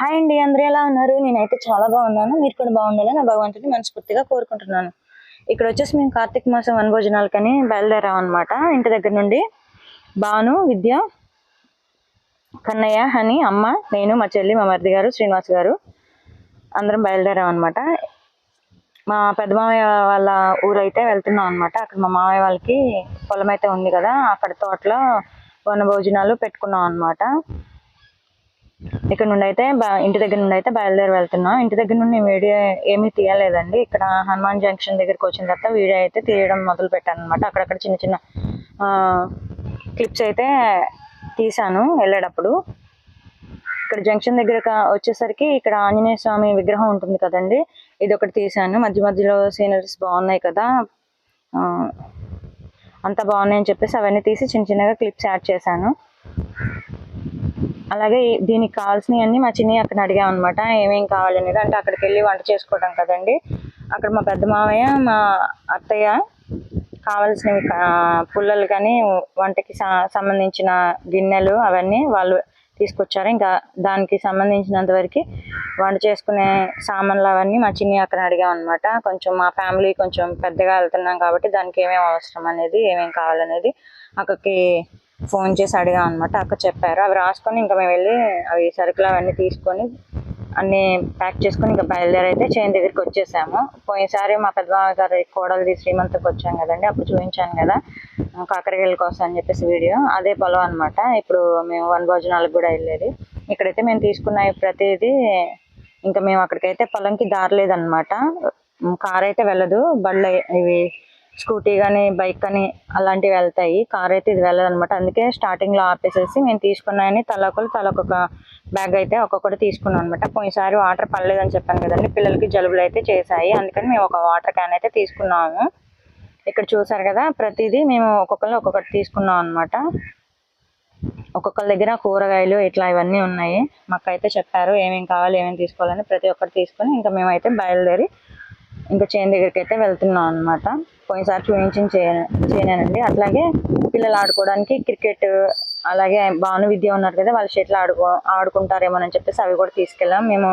Hi అండి అందరూ ఎలా ఉన్నారు? నేనైతే చాలా బాగున్నాను. మీరు కూడా బాగుండాలని నా భగవంతుని మనస్ఫూర్తిగా కోరుకుంటున్నాను. ఇక్కడ వచ్చేసి మేము కార్తీక మాసం వనభోజనాలకని బయలుదేరాం అనమాట ఇంటి దగ్గర నుండి భాను విద్య కన్నయ్య హని అమ్మ నేను మా చెల్లి మా మరిది గారు శ్రీనివాస్ గారు అందరం బయలుదేరాం అనమాట మా పెద్ద మామయ్య వాళ్ళ ఊరైతే వెళ్తున్నాం అనమాట అక్కడ మా మామయ్య వాళ్ళకి పొలం అయితే ఉంది కదా అక్కడ తోటలో వన భోజనాలు పెట్టుకున్నాం అనమాట ఇక్కడ నుండి అయితే ఇంటి దగ్గర నుండి అయితే బయలుదేరి వెళ్తున్నాం. ఇంటి దగ్గర నుండి నేను వీడియో ఏమీ తీయలేదండి. ఇక్కడ హనుమాన్ జంక్షన్ దగ్గరికి వచ్చిన తర్వాత వీడియో అయితే తీయడం మొదలు పెట్టాను అనమాట అక్కడక్కడ చిన్న చిన్న క్లిప్స్ అయితే తీశాను వెళ్ళేటప్పుడు. ఇక్కడ జంక్షన్ దగ్గర వచ్చేసరికి ఇక్కడ ఆంజనేయ స్వామి విగ్రహం ఉంటుంది కదండి ఇది ఒకటి తీశాను. మధ్య మధ్యలో సీనరీస్ బాగున్నాయి కదా అంత అంతా బాగున్నాయని చెప్పేసి అవన్నీ తీసి చిన్న చిన్నగా క్లిప్స్ యాడ్ చేశాను. అలాగే దీనికి కావాల్సినవన్నీ మా చిన్ని అక్కడ అడిగాం అనమాట ఏమేమి కావాలనేది. అంటే అక్కడికి వెళ్ళి వంట చేసుకోవడం కదండి. అక్కడ మా పెద్ద మామయ్య మా అత్తయ్య కావాల్సినవి పుల్లలు కానీ వంటకి సంబంధించిన గిన్నెలు అవన్నీ వాళ్ళు తీసుకొచ్చారు. ఇంకా దానికి సంబంధించినంత వరకు వంట చేసుకునే సామాన్లు అవన్నీ మా చిన్ని అక్కడ అడిగాం అనమాట కొంచెం మా ఫ్యామిలీ కొంచెం పెద్దగా వెళ్తున్నాం కాబట్టి దానికి ఏమేమి అవసరం అనేది ఏమేమి కావాలనేది అక్కడికి ఫోన్ చేసి అడిగాం అనమాట అక్క చెప్పారు. అవి రాసుకొని ఇంకా మేము వెళ్ళి అవి సరుకులు అవన్నీ తీసుకొని అన్నీ ప్యాక్ చేసుకొని ఇంకా బయలుదేరైతే అయితే చేను దగ్గరికి వచ్చేసాము. పోయినసారి మా పెద్దమామ గారి కోడలిది శ్రీమంతకు వచ్చాం కదండి. అప్పుడు చూపించాను కదా. ఆ, కాకరకాయల కోసం అని చెప్పేసి వీడియో. అదే పొలం అనమాట ఇప్పుడు మేము వన్ భోజనాలకు కూడా వెళ్ళేది. ఇక్కడైతే మేము తీసుకున్న ప్రతిదీ ఇంకా మేము అక్కడికైతే పొలంకి దారి లేదనమాట కార్ అయితే వెళ్ళదు. బళ్ళు ఇవి స్కూటీ కానీ బైక్ కానీ అలాంటివి వెళ్తాయి. కార్ అయితే ఇది వెళ్ళదు అనమాట అందుకే స్టార్టింగ్లో ఆపేసేసి మేము తీసుకున్నాయని తలొకరు తలకొక బ్యాగ్ అయితే ఒక్కొక్కటి తీసుకున్నాం అనమాట పోయినసారి వాటర్ పడలేదని చెప్పాను కదండి. పిల్లలకి జలుబులు అయితే చేశాయి. అందుకని మేము ఒక వాటర్ క్యాన్ అయితే తీసుకున్నాము. ఇక్కడ చూసారు కదా ప్రతిదీ మేము ఒక్కొక్కరు ఒక్కొక్కటి తీసుకున్నాం అనమాట ఒక్కొక్కరి దగ్గర కూరగాయలు ఇట్లా ఇవన్నీ ఉన్నాయి. మాకు అయితే చెప్పారు ఏమేమి కావాలి ఏమేమి తీసుకోవాలని ప్రతి ఒక్కటి తీసుకొని ఇంకా మేమైతే బయలుదేరి ఇంకా చేను దగ్గరికి అయితే వెళ్తున్నాం అనమాట పోయినసారి చూపించిన చేయనండి అట్లాగే పిల్లలు ఆడుకోవడానికి క్రికెట్ అలాగే భాను విద్య ఉన్నారు కదా వాళ్ళ షెట్లు ఆడుకో ఆడుకుంటారేమోనని చెప్పేసి అవి కూడా తీసుకెళ్ళాం. మేము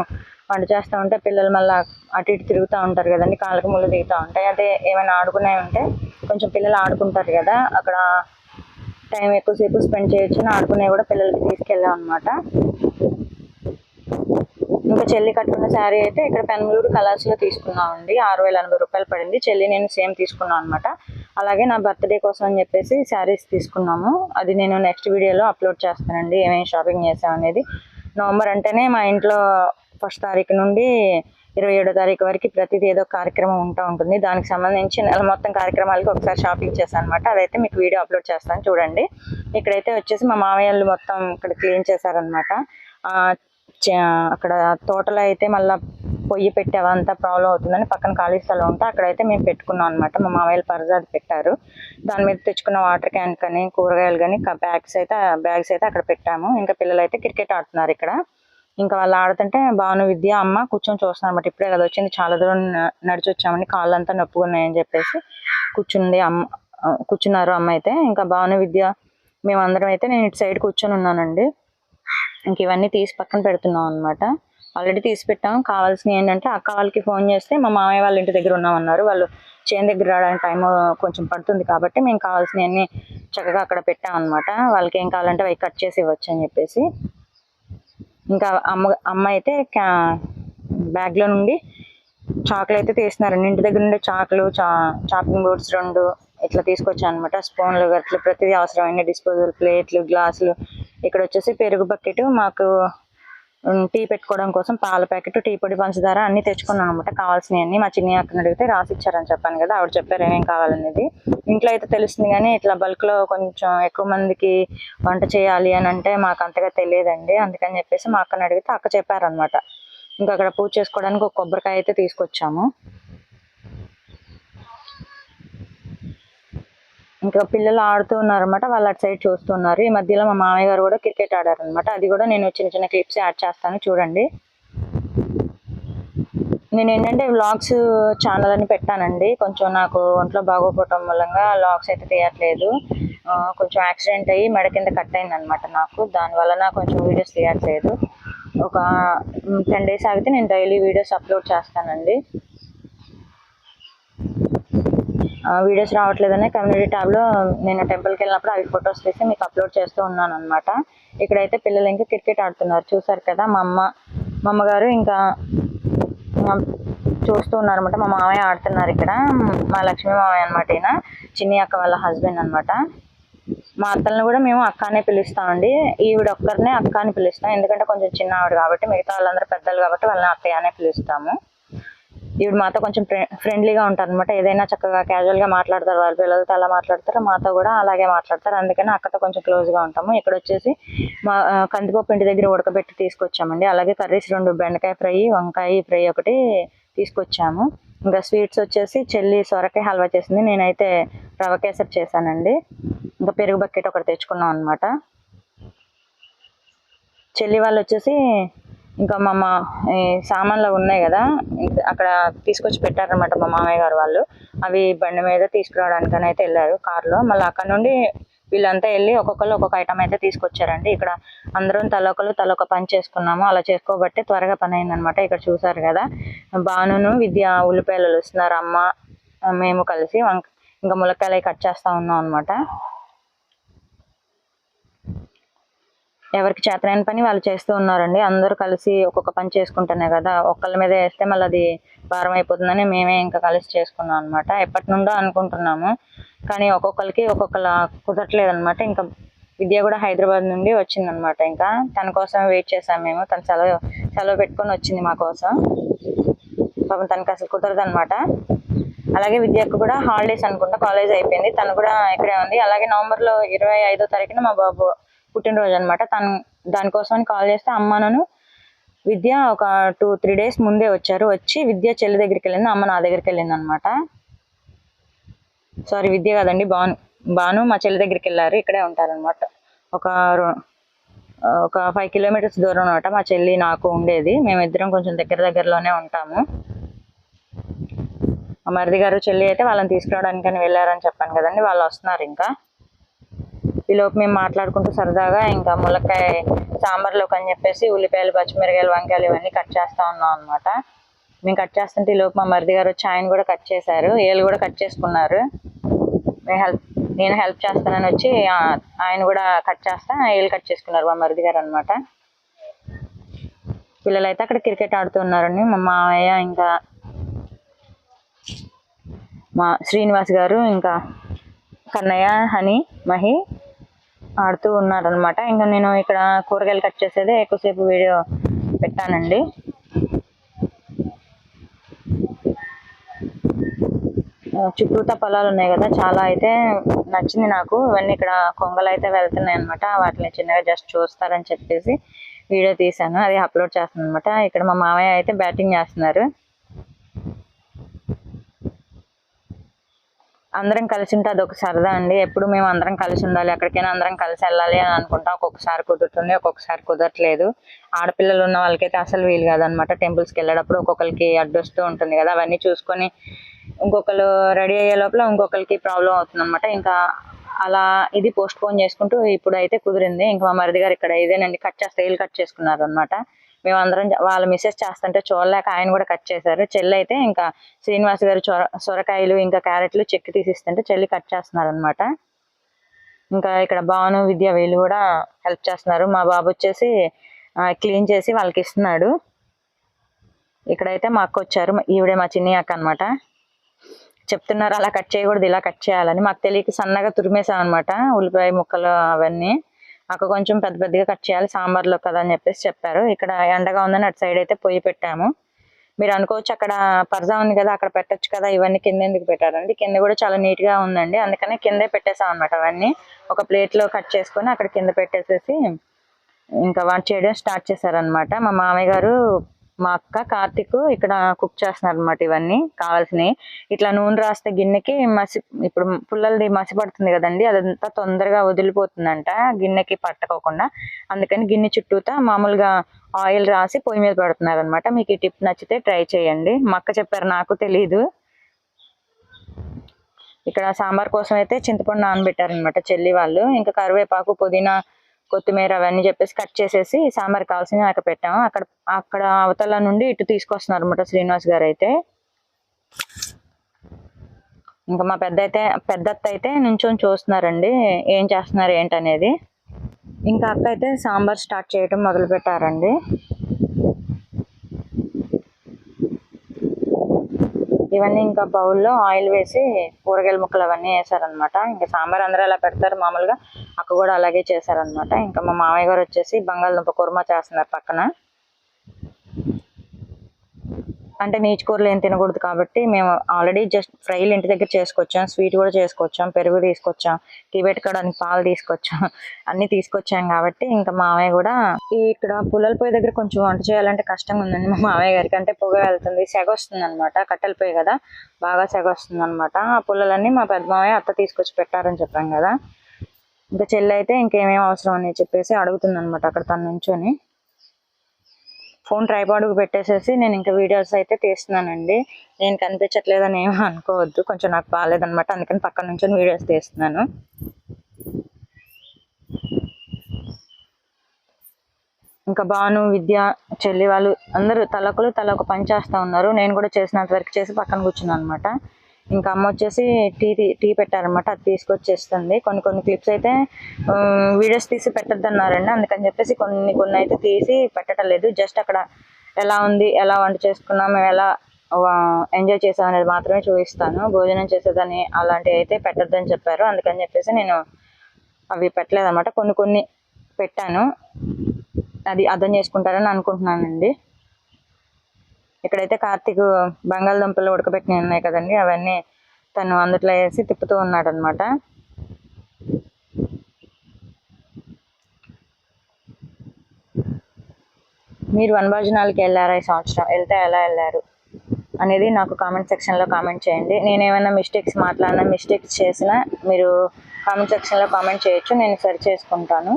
వంట చేస్తూ ఉంటే పిల్లలు మళ్ళీ అటు ఇటు తిరుగుతూ ఉంటారు కదండి కాళ్ళకి ముళ్ళు దిగుతూ ఉంటాయి. అదే ఏమైనా ఆడుకునేవి ఉంటే కొంచెం పిల్లలు ఆడుకుంటారు కదా అక్కడ టైం ఎక్కువసేపు స్పెండ్ చేయొచ్చు అని ఆడుకునేవి కూడా పిల్లలకి తీసుకెళ్ళాం అనమాట ఇంకా చెల్లి కట్టుకున్న శారీ అయితే ఇక్కడ పెనమలూరు కలర్స్లో తీసుకున్నామండి. ఆరు వేల ఎనభై రూపాయలు పడింది. చెల్లి నేను సేమ్ తీసుకున్నాను అనమాట అలాగే నా బర్త్డే కోసం అని చెప్పేసి శారీస్ తీసుకున్నాము. అది నేను నెక్స్ట్ వీడియోలో అప్లోడ్ చేస్తానండి. ఏమేమి షాపింగ్ చేసామనేది నవంబర్ అంటేనే మా ఇంట్లో ఫస్ట్ తారీఖు నుండి ఇరవై ఏడో తారీఖు వరకు ప్రతిదీ ఏదో కార్యక్రమం ఉంటా ఉంటుంది. దానికి సంబంధించి నెల మొత్తం కార్యక్రమాలకి ఒకసారి షాపింగ్ చేశాను అనమాట అదైతే మీకు వీడియో అప్లోడ్ చేస్తాను చూడండి. ఇక్కడైతే వచ్చేసి మా మామయ్యలు మొత్తం ఇక్కడ క్లీన్ చేశారనమాట అక్కడ తోటలో అయితే మళ్ళీ పొయ్యి పెట్టి అవంతా ప్రాబ్లం అవుతుందని పక్కన ఖాళీ స్థలం ఉంటే అక్కడైతే మేము పెట్టుకున్నాం అనమాట మా మామయ్యలు పరజాది పెట్టారు. దాని మీద తెచ్చుకున్న వాటర్ క్యాన్ కానీ కూరగాయలు కానీ బ్యాగ్స్ అయితే బ్యాగ్స్ అయితే అక్కడ పెట్టాము. ఇంకా పిల్లలు అయితే క్రికెట్ ఆడుతున్నారు ఇక్కడ. ఇంకా వాళ్ళు ఆడుతుంటే భాను విద్య అమ్మ కూర్చొని చూస్తున్నారు అనమాట ఇప్పుడే కదా వచ్చింది. చాలా దూరం న- నడిచి వచ్చామని కాళ్ళంతా నొప్పుగా ఉన్నాయని చెప్పేసి కూర్చుంది అమ్మ కూర్చున్నారు అమ్మ అయితే. ఇంకా భాను విద్య మేమందరం అయితే నేను ఇటు సైడ్ కూర్చొని ఉన్నానండి. ఇంక ఇవన్నీ తీసి పక్కన పెడుతున్నాం అనమాట ఆల్రెడీ తీసి పెట్టాం. కావాల్సినవి ఏంటంటే అక్క వాళ్ళకి ఫోన్ చేస్తే మా మామయ్య వాళ్ళ ఇంటి దగ్గర ఉన్నామన్నారు. వాళ్ళు చేను దగ్గర రావడానికి టైం కొంచెం పడుతుంది కాబట్టి మేము కావాల్సినవన్నీ చక్కగా అక్కడ పెట్టాం అనమాట వాళ్ళకి ఏం కావాలంటే అవి కట్ చేసి ఇవ్వచ్చు అని చెప్పేసి. ఇంకా అమ్మ అమ్మ అయితే క్యా- బ్యాగ్లో నుండి చాకులు అయితే తీస్తున్నారండి ఇంటి దగ్గర నుండి చాకులు చా చాపింగ్ బోర్డ్స్ రెండు ఇట్లా తీసుకొచ్చాను అనమాట స్పూన్లు గట్లు ప్రతిదీ అవసరమైన డిస్పోజల్ ప్లేట్లు గ్లాసులు ఇక్కడ వచ్చేసి పెరుగు బకెట్ మాకు టీ పెట్టుకోవడం కోసం పాల ప్యాకెట్ టీ పొడి పంచదార అన్ని తెచ్చుకున్నాను అనమాట కావాల్సినవన్నీ మా చిన్న అక్కని అడిగితే రాసి ఇచ్చారని చెప్పాను కదా ఆవిడ చెప్పారు ఏమేం కావాలనేది. ఇంట్లో అయితే తెలుస్తుంది కానీ ఇట్లా బల్క్లో కొంచెం ఎక్కువ మందికి వంట చేయాలి అని అంటే మాకు అంతగా తెలియదండి. అందుకని చెప్పేసి మా అక్కని అడిగితే అక్క చెప్పారనమాట ఇంకా అక్కడ పూజ చేసుకోవడానికి ఒక కొబ్బరికాయ అయితే తీసుకొచ్చాము. ఇంకా పిల్లలు ఆడుతూ ఉన్నారనమాట వాళ్ళు అటు సైడ్ చూస్తున్నారు. ఈ మధ్యలో మా మామయ్య గారు కూడా క్రికెట్ ఆడారనమాట అది కూడా నేను చిన్న చిన్న క్లిప్స్ యాడ్ చేస్తాను. చూడండి. నేను ఏంటంటే వ్లాగ్స్ ఛానల్ అని పెట్టానండి. కొంచెం నాకు ఒంట్లో బాగోపోవటం మూలంగా వ్లాగ్స్ అయితే తీయట్లేదు. కొంచెం యాక్సిడెంట్ అయ్యి మెడ కింద కట్ అయింది అనమాట నాకు దానివలన కొంచెం వీడియోస్ తీయట్లేదు. ఒక టెన్ డేస్ ఆగితే నేను డైలీ వీడియోస్ అప్లోడ్ చేస్తానండి. వీడియోస్ రావట్లేదనే కమ్యూనిటీ ట్యాబ్లో నేను టెంపుల్కి వెళ్ళినప్పుడు అవి ఫొటోస్ తీసి మీకు అప్లోడ్ చేస్తూ ఉన్నాను అనమాట ఇక్కడైతే పిల్లలు ఇంకా క్రికెట్ ఆడుతున్నారు. చూసారు కదా మా అమ్మ మా అమ్మగారు ఇంకా మా- చూస్తూ ఉన్నారనమాట మా మామయ్య ఆడుతున్నారు ఇక్కడ. మా లక్ష్మీ మామయ్య అనమాట ఈయన. చిన్ని అక్క వాళ్ళ హస్బెండ్ అనమాట మా అత్తల్ని కూడా మేము అక్క అనే పిలుస్తామండి. ఈవిడ ఒక్కరినే అక్క అని పిలుస్తాం. ఎందుకంటే కొంచెం చిన్న ఆవిడ కాబట్టి మిగతా వాళ్ళందరూ పెద్దలు కాబట్టి వాళ్ళని అత్తయ్య అనే పిలుస్తాము. ఈవిడ మాతో కొంచెం ఫ్రెండ్లీగా ఉంటారు అనమాట ఏదైనా చక్కగా క్యాజువల్గా మాట్లాడతారు వాళ్ళ పిల్లలతో అలా మాట్లాడతారు మాతో కూడా అలాగే మాట్లాడతారు. అందుకని అక్కతో కొంచెం క్లోజ్గా ఉంటాము. ఇక్కడ వచ్చేసి మా కందిపప్పు ఇంటి దగ్గర ఉడకబెట్టి తీసుకొచ్చామండి. అలాగే కర్రీస్ రెండు బెండకాయ ఫ్రై వంకాయ ఫ్రై ఒకటి తీసుకొచ్చాము. ఇంకా స్వీట్స్ వచ్చేసి చెల్లి సొరకాయ హల్వా చేసింది. నేనైతే రవ కేసరి చేశానండి. ఇంకా పెరుగు బకెట్ ఒకటి తెచ్చుకున్నాం అనమాట చెల్లి వాళ్ళు వచ్చేసి ఇంకా మా మా ఈ సామాన్లు ఉన్నాయి కదా అక్కడ తీసుకొచ్చి పెట్టారనమాట మా మామయ్య గారు వాళ్ళు. అవి బండి మీద తీసుకురావడానికని అయితే వెళ్ళారు కార్లో. మళ్ళీ అక్కడ నుండి వీళ్ళంతా వెళ్ళి ఒక్కొక్కరు ఒక్కొక్క ఐటమ్ అయితే తీసుకొచ్చారండి. ఇక్కడ అందరం తలొకరు తలొక పని చేసుకున్నాము. అలా చేసుకోబట్టి త్వరగా పని అయిందనమాట ఇక్కడ చూసారు కదా. బానును విద్య ఉల్లిపాయలు వస్తున్నారు అమ్మ మేము కలిసి ఇంకా ములక్కాయలు అవి కట్ చేస్తా ఉన్నాం అనమాట ఎవరికి చేతనైన పని వాళ్ళు చేస్తూ ఉన్నారండి. అందరూ కలిసి ఒక్కొక్క పని చేసుకుంటున్నాయి కదా. ఒక్కళ్ళ మీద వేస్తే మళ్ళీ అది భారం అయిపోతుందని మేమే ఇంకా కలిసి చేసుకున్నాం అనమాట ఎప్పటి నుండో అనుకుంటున్నాము. కానీ ఒక్కొక్కరికి ఒక్కొక్కలా కుదరట్లేదు అనమాట ఇంకా విద్య కూడా హైదరాబాద్ నుండి వచ్చిందనమాట ఇంకా. తన కోసం వెయిట్ చేసాం మేము. తను సెలవు సెలవు పెట్టుకొని వచ్చింది మా కోసం. పాపం తనకి అసలు కుదరదు అనమాట అలాగే విద్యకు కూడా హాలిడేస్ అనుకుంటా కాలేజ్ అయిపోయింది. తను కూడా ఇక్కడే ఉంది. అలాగే నవంబర్లో ఇరవై ఐదో తారీఖున మా బాబు పుట్టినరోజు అనమాట తను దానికోసం కాల్ చేస్తే అమ్మను విద్య ఒక టూ త్రీ డేస్ ముందే వచ్చారు. వచ్చి విద్య చెల్లి దగ్గరికి వెళ్ళింది అమ్మ నా దగ్గరికి వెళ్ళింది అనమాట సారీ విద్య కాదండి బాను బాను మా చెల్లి దగ్గరికి వెళ్ళారు ఇక్కడే ఉంటారనమాట. ఒక రో- ఒక ఫైవ్ కిలోమీటర్స్ దూరం అనమాట మా చెల్లి నాకు ఉండేది. మేమిద్దరం కొంచెం దగ్గర దగ్గరలోనే ఉంటాము. మా మరిది గారు చెల్లి అయితే వాళ్ళని తీసుకురావడానికని వెళ్ళారని చెప్పాను కదండి వాళ్ళు వస్తున్నారు ఇంకా. ఈలోపు మేము మాట్లాడుకుంటూ సరదాగా ఇంకా ములక్కాయ సాంబార్లోకి అని చెప్పేసి ఉల్లిపాయలు పచ్చిమిరకాయలు వంకాయలు ఇవన్నీ కట్ చేస్తా ఉన్నాం అనమాట మేము కట్ చేస్తుంటే ఈలోపు మా మరిది గారు వచ్చి ఆయన కూడా కట్ చేశారు. ఏళ్ళు కూడా కట్ చేసుకున్నారు. మేము హెల్ప్ నేను హెల్ప్ చేస్తానని వచ్చి ఆయన కూడా కట్ చేస్తా ఏళ్ళు కట్ చేసుకున్నారు మా మరిది గారు అనమాట పిల్లలు అయితే అక్కడ క్రికెట్ ఆడుతున్నారండి మా మావయ్య ఇంకా మా శ్రీనివాస్ గారు ఇంకా కన్నయ్య హని మహి ఆడుతూ ఉన్నారనమాట ఇంకా నేను ఇక్కడ కూరగాయలు కట్ చేసేదే ఎక్కువసేపు వీడియో పెట్టానండి. చుట్టూతా పొలాలు ఉన్నాయి కదా చాలా అయితే నచ్చింది నాకు. ఇవన్నీ ఇక్కడ కొంగలు అయితే వెళ్తున్నాయి అనమాట వాటిని చిన్నగా జస్ట్ చూస్తారని చెప్పేసి వీడియో తీశాను. అది అప్లోడ్ చేస్తాను అనమాట ఇక్కడ మా మామయ్య అయితే బ్యాటింగ్ చేస్తున్నారు. అందరం కలిసి ఉంటే ఒక సరదా అండి. ఎప్పుడు మేము అందరం కలిసి ఉండాలి ఎక్కడికైనా అందరం కలిసి వెళ్ళాలి అని అనుకుంటాం. ఒక్కొక్కసారి కుదురుతుంది ఒక్కొక్కసారి కుదరట్లేదు. ఆడపిల్లలు ఉన్న వాళ్ళకైతే అసలు వీలు కాదనమాట. టెంపుల్స్కి వెళ్ళేటప్పుడు ఒక్కొక్కరికి అడ్డొస్తూ ఉంటుంది కదా అవన్నీ చూసుకొని ఇంకొకరు రెడీ అయ్యే లోపల ఇంకొకరికి ప్రాబ్లం అవుతుంది అనమాట ఇంకా అలా ఇది పోస్ట్ పోన్ చేసుకుంటూ ఇప్పుడు అయితే కుదిరింది. ఇంకా మా మరిది గారు ఇక్కడ ఇదేనండి కట్ చేస్తే వీళ్ళు కట్ చేసుకున్నారు అనమాట మేమందరం వాళ్ళ మిస్సెస్ చేస్తుంటే చూడలేక ఆయన కూడా కట్ చేశారు. చెల్లి అయితే ఇంకా శ్రీనివాస్ గారు సొరకాయలు ఇంకా క్యారెట్లు చెక్కి తీసిస్తుంటే చెల్లి కట్ చేస్తున్నారు అనమాట ఇంకా ఇక్కడ భావను విద్య వీళ్ళు కూడా హెల్ప్ చేస్తున్నారు. మా బాబు వచ్చేసి క్లీన్ చేసి వాళ్ళకి ఇస్తున్నాడు. ఇక్కడైతే మా అక్క వచ్చారు. ఈవిడే మా చిన్ని అక్క అనమాట చెప్తున్నారు అలా కట్ చేయకూడదు ఇలా కట్ చేయాలని. మాకు తెలియక సన్నగా తురిమేసాం అనమాట ఉల్లిపాయ ముక్కలు అవన్నీ. అక్క కొంచెం పెద్ద పెద్దగా కట్ చేయాలి సాంబార్లో కదా అని చెప్పేసి చెప్పారు. ఇక్కడ ఎండగా ఉందని అటు సైడ్ అయితే పొయ్యి పెట్టాము. మీరు అనుకోవచ్చు అక్కడ పరదా ఉంది కదా అక్కడ పెట్టొచ్చు కదా ఇవన్నీ కింద ఎందుకు పెట్టారండి? కింద కూడా చాలా నీట్గా ఉందండి. అందుకనే కిందే పెట్టేసాం అనమాట అవన్నీ. ఒక ప్లేట్లో కట్ చేసుకొని అక్కడ కింద పెట్టేసేసి ఇంకా వంట చేయడం స్టార్ట్ చేశారనమాట మా మామయ్య గారు మా అక్క కార్తిక్ ఇక్కడ కుక్ చేస్తున్నారు అనమాట ఇవన్నీ కావాల్సినవి. ఇట్లా నూనె రాస్తే గిన్నెకి మసి ఇప్పుడు పుల్లలది మసి పడుతుంది కదండి అదంతా తొందరగా వదిలిపోతుందంట గిన్నెకి పట్టకోకుండా. అందుకని గిన్నె చుట్టూతా మామూలుగా ఆయిల్ రాసి పొయ్యి మీద పెడుతున్నారు అనమాట మీకు ఈ టిప్ నచ్చితే ట్రై చేయండి. మా అక్క చెప్పారు నాకు తెలియదు ఇక్కడ సాంబార్ కోసం అయితే చింతపండు నానబెట్టారనమాట చెల్లి వాళ్ళు. ఇంకా కరివేపాకు పుదీనా కొత్తిమీర అవన్నీ చెప్పేసి కట్ చేసేసి సాంబార్ కావాల్సినవి అక్కడ పెట్టాము. అక్కడ అక్కడ అవతల నుండి ఇటు తీసుకొస్తున్నారు అనమాట శ్రీనివాస్ గారు అయితే. ఇంకా మా పెద్ద అయితే పెద్ద అత్త అయితే నుంచొని చూస్తున్నారండి ఏం చేస్తున్నారు ఏంటనేది. ఇంకా అక్క అయితే సాంబార్ స్టార్ట్ చేయడం మొదలు పెట్టారండి ఇవన్నీ ఇంకా బౌల్లో ఆయిల్ వేసి కూరగాయల ముక్కలు అవన్నీ వేసారనమాట ఇంకా సాంబార్ అందరూ అలా పెడతారు మామూలుగా. అక్క కూడా అలాగే చేశారనమాట ఇంకా మా మామయ్య గారు వచ్చేసి బంగాళదుంప కుర్మా చేస్తున్నారు పక్కన. అంటే నీచు కూరలు ఏం తినకూడదు కాబట్టి మేము ఆల్రెడీ జస్ట్ ఫ్రైలు ఇంటి దగ్గర చేసుకొచ్చాం స్వీట్ కూడా చేసుకొచ్చాం పెరుగు తీసుకొచ్చాం టీ పెట్టుకోవడానికి పాలు తీసుకొచ్చాం అన్నీ తీసుకొచ్చాం కాబట్టి ఇంకా మామయ్య కూడా ఈ ఇక్కడ పుల్లల పొయ్యి దగ్గర కొంచెం వంట చేయాలంటే కష్టంగా ఉందండి మా మామయ్య గారికి. అంటే పొగ వెళ్తుంది సెగ వస్తుంది అనమాట కట్టెల పొయ్యి కదా బాగా సెగ వస్తుంది అనమాట ఆ పుల్లలన్నీ మా పెద్ద మామయ్య అత్త తీసుకొచ్చి పెట్టారని చెప్పాం కదా. ఇంకా చెల్లి అయితే ఇంకేమేమి అవసరం అని చెప్పేసి అడుగుతుంది అనమాట అక్కడ తన నుంచొని. ఫోన్ ట్రైపాడ్కి పెట్టేసేసి నేను ఇంకా వీడియోస్ అయితే తీస్తున్నానండి. నేను కనిపించట్లేదని ఏమో అనుకోవద్దు. కొంచెం నాకు బాగాలేదనమాట అందుకని పక్కన నుంచి వీడియోస్ తీస్తున్నాను. ఇంకా భాను విద్య చెల్లి వాళ్ళు అందరూ తలకులు తల ఒక పని చేస్తూ ఉన్నారు. నేను కూడా చేసినంత వరకు చేసి పక్కన కూర్చున్నాను అనమాట ఇంకా అమ్మ వచ్చేసి టీ తీ- టీ పెట్టారనమాట అది తీసుకొచ్చేస్తుంది. కొన్ని కొన్ని క్లిప్స్ అయితే వీడియోస్ తీసి పెట్టద్దు అన్నారండి అందుకని చెప్పేసి కొన్ని కొన్ని అయితే తీసి పెట్టడం లేదు జస్ట్ అక్కడ ఎలా ఉంది ఎలా వంట చేసుకున్నాం మేము ఎలా ఎంజాయ్ చేసాం అనేది మాత్రమే చూపిస్తాను. భోజనం చేసేదని అలాంటివి అయితే పెట్టద్దని చెప్పారు. అందుకని చెప్పేసి నేను అవి పెట్టలేదు అనమాట కొన్ని కొన్ని పెట్టాను. అది అర్థం చేసుకుంటారని అనుకుంటున్నానండి. ఇక్కడైతే కార్తీక్ బంగాళదుంపలు ఉడకబెట్టినవి ఉన్నాయి కదండి అవన్నీ తను అందుట్లో వేసి తిప్పుతూ ఉన్నాడు అనమాట మీరు వనభోజనాలకి వెళ్ళారా ఈ సంవత్సరం? వెళ్తే ఎలా వెళ్ళారు? అనేది నాకు కామెంట్ సెక్షన్లో కామెంట్ చేయండి. నేను ఏమైనా మిస్టేక్స్ మాట్లాడినా మిస్టేక్స్ చేసినా మీరు కామెంట్ సెక్షన్లో కామెంట్ చేయొచ్చు నేను సరి చేసుకుంటాను.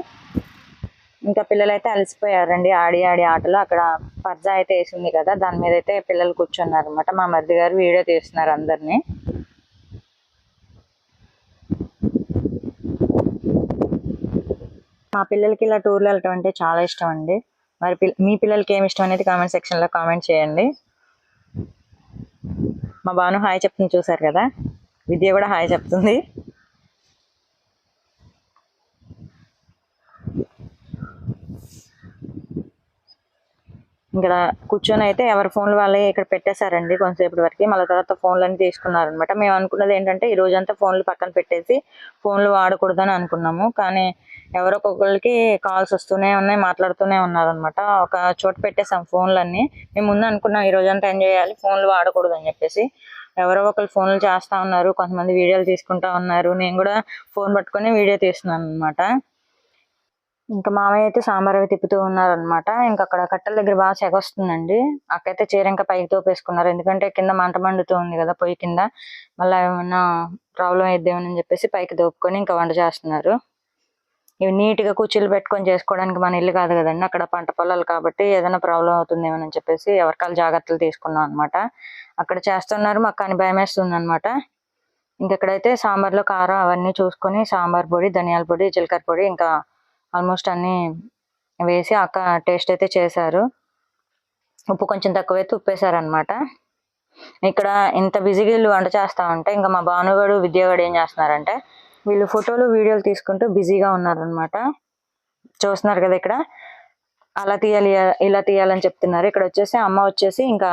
ఇంకా పిల్లలు అయితే అలసిపోయారండి. ఆడి ఆడి ఆటలు అక్కడ పర్జా అయితే వేసింది కదా దాని మీద అయితే పిల్లలు కూర్చున్నారు అనమాట మా మరిది గారు వీడియో తీస్తున్నారు అందరినీ. మా పిల్లలకి ఇలా టూర్లు వెళ్ళటం అంటే చాలా ఇష్టం అండి. మరి పిల్ల- మీ పిల్లలకి ఏమి ఇష్టం అనేది కామెంట్ సెక్షన్లో కామెంట్ చేయండి. మా బాను హాయ్ చెప్తుంది చూసారు కదా? విద్య కూడా హాయ్ చెప్తుంది. ఇక్కడ కూర్చొని అయితే ఎవరి ఫోన్లు వాళ్ళే ఇక్కడ పెట్టేశారండి కొంతసేపటి వరకు. మళ్ళీ తర్వాత ఫోన్లు అన్ని తీసుకున్నారనమాట మేము అనుకున్నది ఏంటంటే ఈ రోజంతా ఫోన్లు పక్కన పెట్టేసి ఫోన్లు వాడకూడదని అనుకున్నాము. కానీ ఎవరో కాల్స్ వస్తూనే ఉన్నాయి మాట్లాడుతూనే ఉన్నారనమాట ఒక చోట పెట్టేసాం ఫోన్లన్నీ. మేము ముందు అనుకున్నాం ఈ రోజంతా ఎంజాయ్ చేయాలి? ఫోన్లు వాడకూడదు అని చెప్పేసి. ఎవరో ఒకరు ఫోన్లు చేస్తూ ఉన్నారు కొంతమంది వీడియోలు తీసుకుంటా ఉన్నారు. నేను కూడా ఫోన్ పట్టుకొని వీడియో తీస్తున్నాను అనమాట ఇంకా మామయ్య అయితే సాంబార్ అవి తిప్పుతూ ఉన్నారనమాట ఇంకా అక్కడ కట్టెల దగ్గర బాగా చెగ వస్తుందండి. అక్కైతే చీర ఇంకా పైకి తోపేసుకున్నారు. ఎందుకంటే కింద మంట మండుతూ ఉంది కదా పొయ్యి కింద. మళ్ళీ ఏమైనా ప్రాబ్లం అయిద్దేమని చెప్పేసి పైకి దోపుకొని ఇంకా వంట చేస్తున్నారు. ఇవి నీట్గా కుర్చీలు పెట్టుకొని చేసుకోవడానికి మన ఇల్లు కాదు కదండి. అక్కడ పంట పొలాలు కాబట్టి ఏదైనా ప్రాబ్లం అవుతుందేమోనని చెప్పేసి ఎవరికాలు జాగ్రత్తలు తీసుకున్నాం అనమాట అక్కడ చేస్తున్నారు. మాకు కానీ భయం వేస్తుంది అనమాట ఇంకెక్కడైతే సాంబార్లో కారం అవన్నీ చూసుకొని సాంబార్ పొడి ధనియాల పొడి జీలకర్ర పొడి ఇంకా ఆల్మోస్ట్ అన్నీ వేసి అక్క టేస్ట్ అయితే చేశారు. ఉప్పు కొంచెం తక్కువైతే ఉప్పు వేసారనమాట ఇక్కడ ఇంత బిజీగా వీళ్ళు వంట చేస్తా ఉంటే ఇంకా మా భానుగాడు విద్యగాడు ఏం చేస్తున్నారంటే వీళ్ళు ఫోటోలు వీడియోలు తీసుకుంటూ బిజీగా ఉన్నారనమాట చూస్తున్నారు కదా ఇక్కడ. అలా తీయాలి ఇలా తీయాలని చెప్తున్నారు. ఇక్కడ వచ్చేసి అమ్మ వచ్చేసి ఇంకా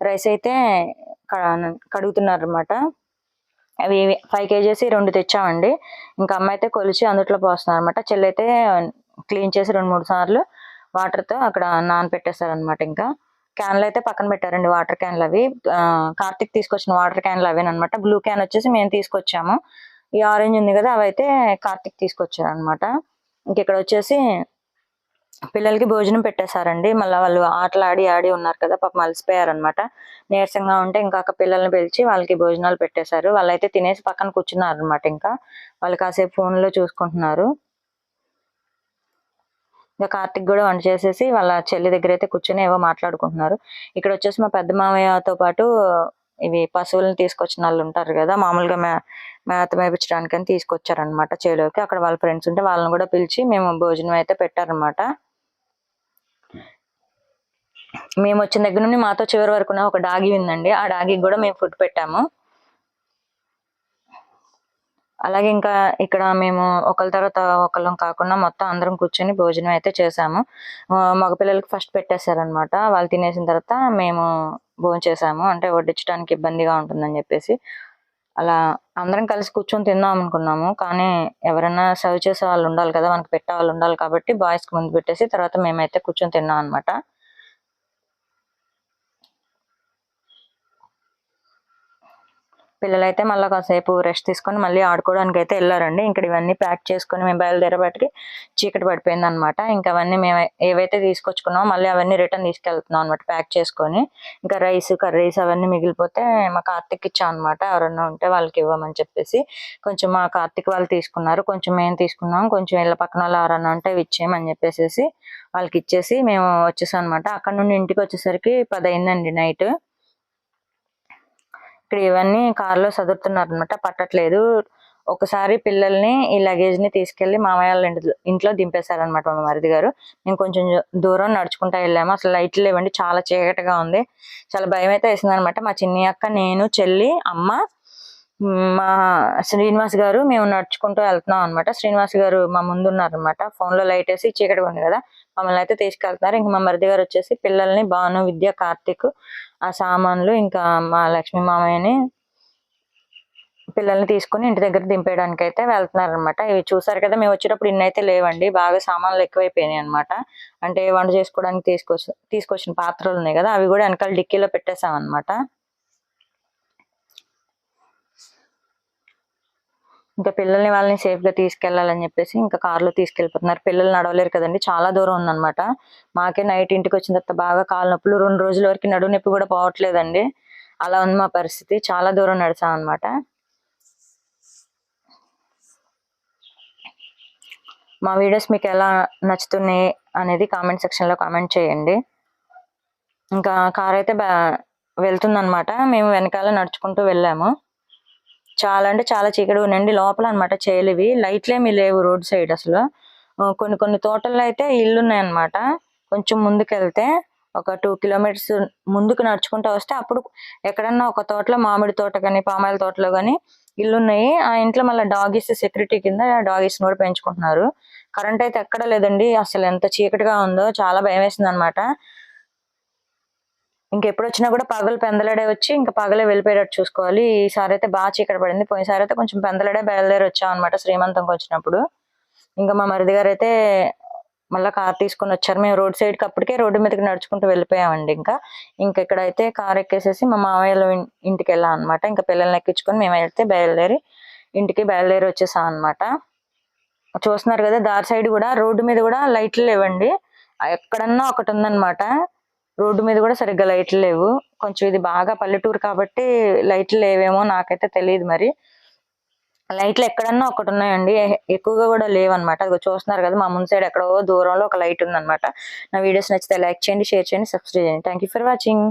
రైస్ అయితే కడుగుతున్నారు అనమాట అవి ఫైవ్ కేజీస్ రెండు తెచ్చామండి. ఇంకా అమ్మ అయితే కొలిచి అందుట్లో పోస్తున్నారు అనమాట చెల్లి అయితే క్లీన్ చేసి రెండు మూడు సార్లు వాటర్తో అక్కడ నానపెట్టేస్తారు అనమాట ఇంకా. క్యాన్లు అయితే పక్కన పెట్టారండి వాటర్ క్యాన్లు అవి. కార్తిక్ తీసుకొచ్చిన వాటర్ క్యాన్లు అవేనమాట బ్లూ క్యాన్ వచ్చేసి మేము తీసుకొచ్చాము. ఈ ఆరెంజ్ ఉంది కదా అవి అయితే కార్తిక్ తీసుకొచ్చారు అనమాట ఇంక ఇక్కడ వచ్చేసి పిల్లలకి భోజనం పెట్టేశారండి. మళ్ళీ వాళ్ళు ఆటలు ఆడి ఆడి ఉన్నారు కదా పాప అలసిపోయారనమాట నీరసంగా ఉంటే ఇంకా పిల్లల్ని పిలిచి వాళ్ళకి భోజనాలు పెట్టేశారు. వాళ్ళైతే తినేసి పక్కన కూర్చున్నారు అనమాట ఇంకా. వాళ్ళు కాసేపు ఫోన్లో లో చూసుకుంటున్నారు. ఇంకా కార్తిక్ కూడా వంట చేసేసి వాళ్ళ చెల్లి దగ్గర అయితే కూర్చొని ఏవో మాట్లాడుకుంటున్నారు. ఇక్కడ వచ్చేసి మా పెద్ద మామయ్యతో పాటు ఇవి పశువులను తీసుకొచ్చిన వాళ్ళు ఉంటారు కదా మామూలుగా మే మేత మేపించడానికి అని తీసుకొచ్చారనమాట చేలోకి. అక్కడ వాళ్ళ ఫ్రెండ్స్ ఉంటే వాళ్ళని కూడా పిలిచి మేము భోజనం అయితే పెట్టారనమాట మేము వచ్చిన దగ్గర నుండి మాతో చివరి వరకు ఒక డాగి ఉందండి. ఆ డాగికి కూడా మేము ఫుడ్ పెట్టాము. అలాగే ఇంకా ఇక్కడ మేము ఒకరి తర్వాత ఒకళ్ళం కాకుండా మొత్తం అందరం కూర్చొని భోజనం అయితే చేసాము మగపిల్లలకి మగ పిల్లలకి ఫస్ట్ పెట్టేశారనమాట వాళ్ళు తినేసిన తర్వాత మేము భోజనం చేసాము అంటే వడ్డించడానికి ఇబ్బందిగా ఉంటుందని చెప్పేసి. అలా అందరం కలిసి కూర్చొని తిందాం అనుకున్నాము. కానీ ఎవరైనా సర్వ్ చేసే వాళ్ళు ఉండాలి కదా మనకి పెట్టే వాళ్ళు ఉండాలి కాబట్టి బాయ్స్కి ముందు పెట్టేసి తర్వాత మేమైతే కూర్చొని తిన్నాం అనమాట పిల్లలైతే మళ్ళీ కాసేపు రెస్ట్ తీసుకొని మళ్ళీ ఆడుకోవడానికి అయితే వెళ్ళారండి. ఇక్కడ ఇవన్నీ ప్యాక్ చేసుకొని మేము బయలుదేరేపటికి చీకటి పడిపోయింది అనమాట ఇంకా అవన్నీ మేము ఏవైతే తీసుకొచ్చుకున్నామో మళ్ళీ అవన్నీ రిటర్న్ తీసుకెళ్తున్నాం అనమాట ప్యాక్ చేసుకొని. ఇంకా రైస్ కర్రీస్ అవన్నీ మిగిలిపోతే మా కార్తిక్ ఇచ్చాం అనమాట ఎవరన్నా ఉంటే వాళ్ళకి ఇవ్వమని చెప్పేసి. కొంచెం మా కార్తిక్ వాళ్ళు తీసుకున్నారు. కొంచెం మేము తీసుకున్నాం. కొంచెం ఇళ్ళ పక్కన వాళ్ళు ఎవరన్నా ఉంటే ఇచ్చేయమని చెప్పేసి వాళ్ళకి ఇచ్చేసి మేము వచ్చేసాం అనమాట అక్కడ నుండి ఇంటికి వచ్చేసరికి పది అయిందండి నైట్. ఇక్కడ ఇవన్నీ కార్లో చదువుతున్నారు అనమాట పట్టట్లేదు. ఒకసారి పిల్లల్ని ఈ లగేజ్ని తీసుకెళ్ళి మామయ్య వాళ్ళ ఇంటి ఇంట్లో దింపేశారనమాట మా మరిది గారు. మేము కొంచెం దూరం నడుచుకుంటా వెళ్ళాము. అసలు లైట్లు లేవండి. చాలా చీకటిగా ఉంది. చాలా భయం అయితే వేసింది అనమాట మా చిన్ని అక్క నేను చెల్లి అమ్మ మా శ్రీనివాస్ గారు మేము నడుచుకుంటూ వెళ్తున్నాం అనమాట శ్రీనివాస్ గారు మా ముందు ఉన్నారు అనమాట ఫోన్లో లైట్ వేసి చీకటిగా ఉంది కదా. మమ్మల్ని అయితే తీసుకెళ్తున్నారు. ఇంకా మా మరిది గారు వచ్చేసి పిల్లల్ని భాను విద్య కార్తిక్ ఆ సామాన్లు ఇంకా మా లక్ష్మీ మామయ్యని పిల్లల్ని తీసుకుని ఇంటి దగ్గర దింపేయడానికి అయితే వెళ్తున్నారు అనమాట ఇవి చూసారు కదా మేము వచ్చేటప్పుడు ఇన్ని అయితే లేవండి. బాగా సామాన్లు ఎక్కువైపోయినాయి అనమాట అంటే వంట చేసుకోవడానికి తీసుకొచ్చి తీసుకొచ్చిన పాత్రలు ఉన్నాయి కదా అవి కూడా వెనకాల డిక్కీలో పెట్టేసాం అనమాట ఇంకా పిల్లల్ని వాళ్ళని సేఫ్గా తీసుకెళ్ళాలని చెప్పేసి ఇంకా కార్లో తీసుకెళ్ళిపోతున్నారు పిల్లలు నడవలేరు కదండి. చాలా దూరం ఉందనమాట మాకే నైట్ ఇంటికి వచ్చిన తర్వాత బాగా కాలు నొప్పులు. రెండు రోజుల వరకు నడువు నొప్పి కూడా పోవట్లేదండి. అలా ఉంది మా పరిస్థితి. చాలా దూరం నడిచాం అనమాట మా వీడియోస్ మీకు ఎలా నచ్చుతున్నాయి అనేది కామెంట్ సెక్షన్లో కామెంట్ చేయండి. ఇంకా కార్ అయితే వెళ్తుందనమాట మేము వెనకాల నడుచుకుంటూ వెళ్ళాము. చాలా అంటే చాలా చీకటి ఉన్నాయండి. లోపల అన్నమాట చేయలేవి లైట్లు లేవు రోడ్ సైడ్ అసలు. కొన్ని కొన్ని తోటల్లో అయితే ఇల్లు ఉన్నాయన్నమాట కొంచెం ముందుకెళ్తే ఒక టూ కిలోమీటర్స్ ముందుకు నడుచుకుంటూ వస్తే అప్పుడు ఎక్కడన్నా ఒక తోటలో మామిడి తోట కానీ పామాయిల తోటలో కానీ ఇల్లు ఉన్నాయి ఆ ఇంట్లో మళ్ళీ డాగీస్ సెక్యూరిటీ కింద డాగీస్ కూడా పెంచుకుంటున్నారు. కరెంట్ అయితే ఎక్కడ లేదండి. అసలు ఎంత చీకటిగా ఉందో చాలా భయం వేసింది అనమాట ఇంకెప్పుడు వచ్చినా కూడా పగలు పెందలడే వచ్చి ఇంకా పగలే వెళ్ళిపోయేటట్టు చూసుకోవాలి. ఈసారి అయితే బాగా చీకటి పడింది. పోయినసారి అయితే కొంచెం పెందలడే బయలుదేరి వచ్చాం అనమాట శ్రీమంతంకి వచ్చినప్పుడు. ఇంకా మా మరిది గారు అయితే మళ్ళీ కార్ తీసుకొని వచ్చారు. మేము రోడ్ సైడ్కి అప్పటికే రోడ్డు మీదకి నడుచుకుంటూ వెళ్ళిపోయామండి ఇంకా. ఇంకా ఇక్కడైతే కార్ ఎక్కేసేసి మా మామయ్యల ఇంటికి వెళ్ళాం అనమాట ఇంకా పిల్లల్ని ఎక్కించుకొని మేము వెళ్తే బయలుదేరి ఇంటికి బయలుదేరి వచ్చేసాం అనమాట చూస్తున్నారు కదా దారి సైడ్ కూడా రోడ్డు మీద కూడా లైట్లు లేవండి. ఎక్కడన్నా ఒకటి ఉందన్నమాట రోడ్డు మీద కూడా సరిగ్గా లైట్లు లేవు. కొంచెం ఇది బాగా పల్లెటూరు కాబట్టి లైట్లు లేవేమో నాకైతే తెలియదు మరి. లైట్లు ఎక్కడన్నా ఒకటి ఉన్నాయండి. ఎక్కువగా కూడా లేవన్నమాట. అది చూస్తున్నారు కదా మా ముందు సైడ్ ఎక్కడో దూరంలో ఒక లైట్ ఉందన్నమాట. నా వీడియోస్ నచ్చితే లైక్ చేయండి షేర్ చేయండి సబ్స్క్రైబ్ చేయండి. Thank you for watching